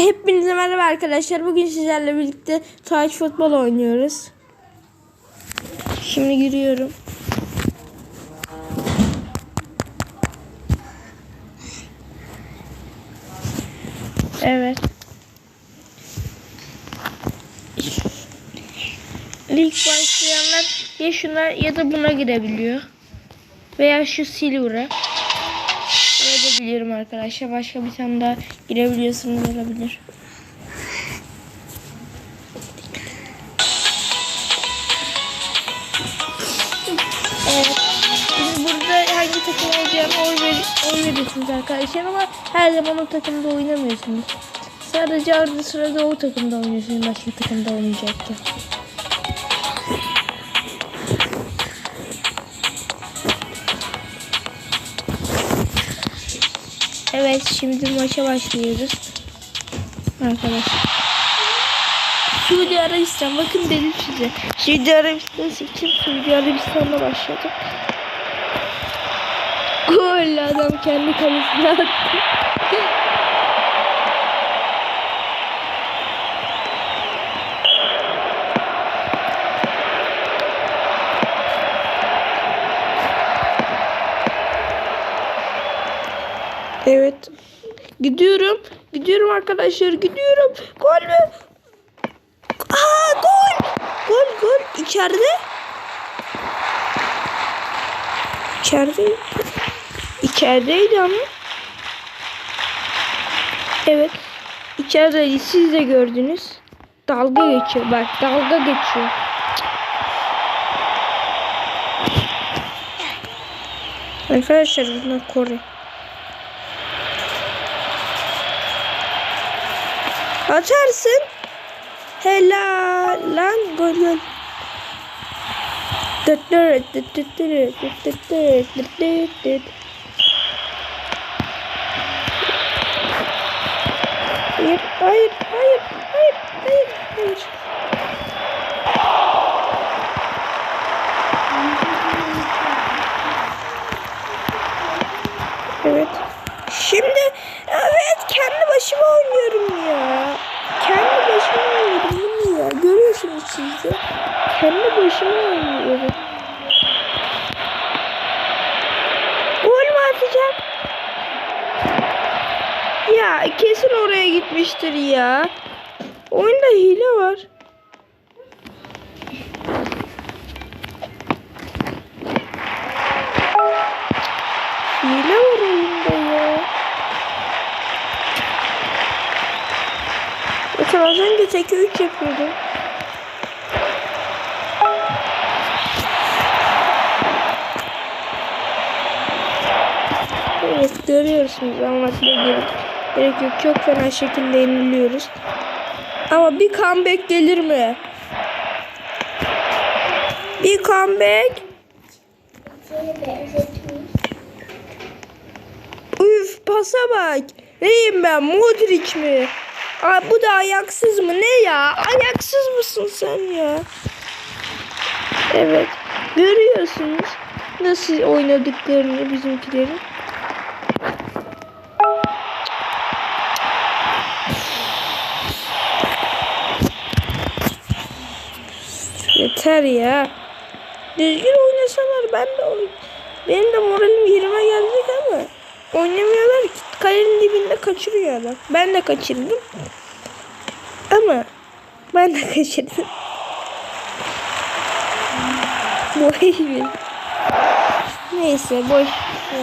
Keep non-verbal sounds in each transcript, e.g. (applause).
Hepinize merhaba arkadaşlar. Bugün sizlerle birlikte touch futbol oynuyoruz. Şimdi giriyorum. Evet. İlk başlayanlar ya şuna ya da buna girebiliyor. Veya şu silver'a. Biliyorum arkadaşlar. Başka bir tane daha girebiliyorsunuz olabilir. Evet. Biz burada hangi takım olacağını oy, ver, oy veriyorsunuz arkadaşlar ama her zaman o takımda oynamıyorsunuz. Sadece arada sırada o takımda oynuyorsunuz. Başka takımda olmayacaktı. Evet şimdi maça başlıyoruz. Arkadaşlar. Suudi Arabistan bakın dedim size. Suudi Arabistan seçim Suudi Arabistan'da başladı. Gol adam kendi kalesine attı. Evet. Gidiyorum. Gidiyorum arkadaşlar. Gidiyorum. Gol mü? Aa gol. Gol gol. İçeride. İçeride. İçerideydi ama. Evet. İçerideydi. Siz de gördünüz. Dalga geçiyor. Bak dalga geçiyor. Arkadaşlar bunlar Kore. Açarsın. Helal lan gol gol. Hayır, hayır, hayır, hayır, hayır, hayır. Kesin oraya gitmiştir ya. Oyunda hile var. Hile var oyunda ya. Bakın az önce teke 3 yapıyordum. Evet görüyorsunuz anlatmaya gerek, gerek yok. Çok fena şekilde yeniliyoruz. Ama bir comeback gelir mi? Bir comeback. Üf pasa bak. Neyim ben Modric mi? Aa, bu da ayaksız mı? Ne ya? Ayaksız mısın sen ya? Evet. Görüyorsunuz nasıl oynadıklarını bizimkilerin. Yeter ya. Düzgün oynasalar ben de oyn benim de moralim yerime gelecek ama oynamıyorlar ki. Kalenin dibinde kaçırıyor adam. Ben de kaçırdım. Ama ben de (laughs) kaçırdım. Boş bir. Neyse boş.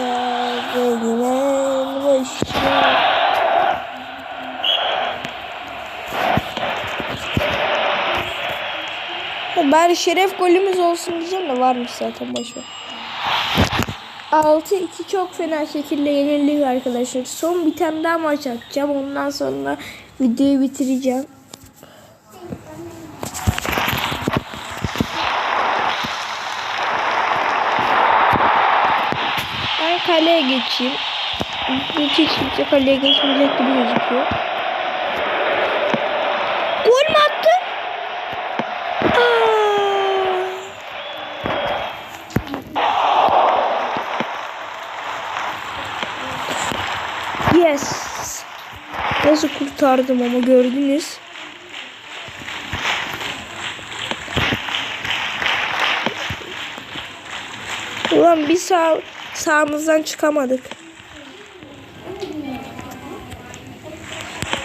Ya, boş. boş. ver. Ya Bari şeref golümüz olsun diyeceğim de varmış zaten boşver. 6-2 çok fena şekilde yenildik arkadaşlar. Son bir tane daha maç atacağım. Ondan sonra videoyu bitireceğim. Ben kaleye geçeyim. Hiç kimse kaleye geçmeyecek gibi gözüküyor. Gol mü attı? Kurtardım ama gördünüz. Ulan bir sağ sağımızdan çıkamadık.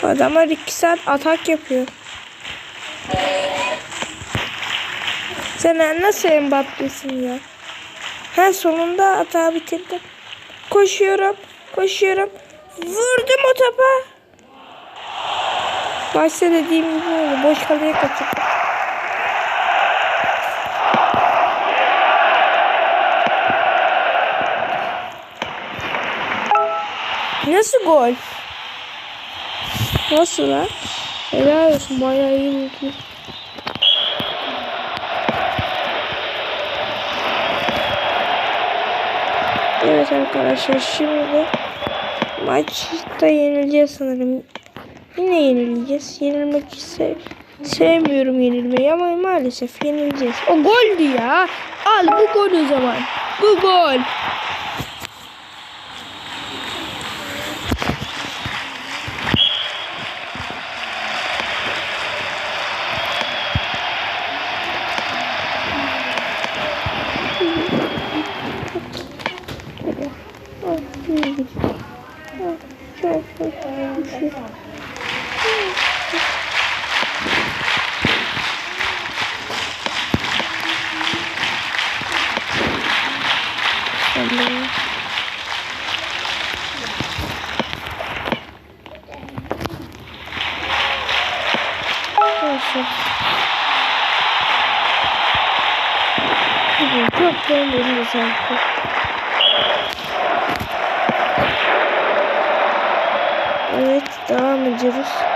Adamlar iki saat atak yapıyor. Sen nasıl Mbappe'sin ya? Ha sonunda atağı bitirdim. Koşuyorum. Koşuyorum. Vurdum o topa. Başta dediğim gibi oldu. Boş kaleye kaçırdım. Nasıl gol? Nasıl lan? Helal olsun bayağı iyi vurdu. Evet arkadaşlar şimdi maçta yenileceğiz sanırım. Yine yenileceğiz. Yenilmek ise sevmiyorum yenilmeyi ama maalesef yenileceğiz. O goldü ya. Al bu gol o zaman. Bu gol. Neyse. Bugün çok beğendim sanki. Evet devam ediyoruz.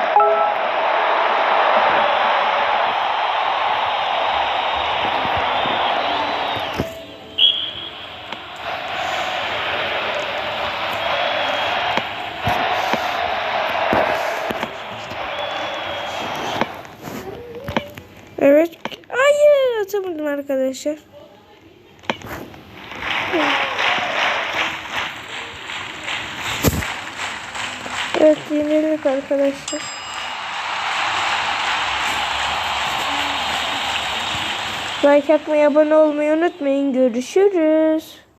Arkadaşlar. Evet yenildik arkadaşlar. Like atmayı abone olmayı unutmayın. Görüşürüz.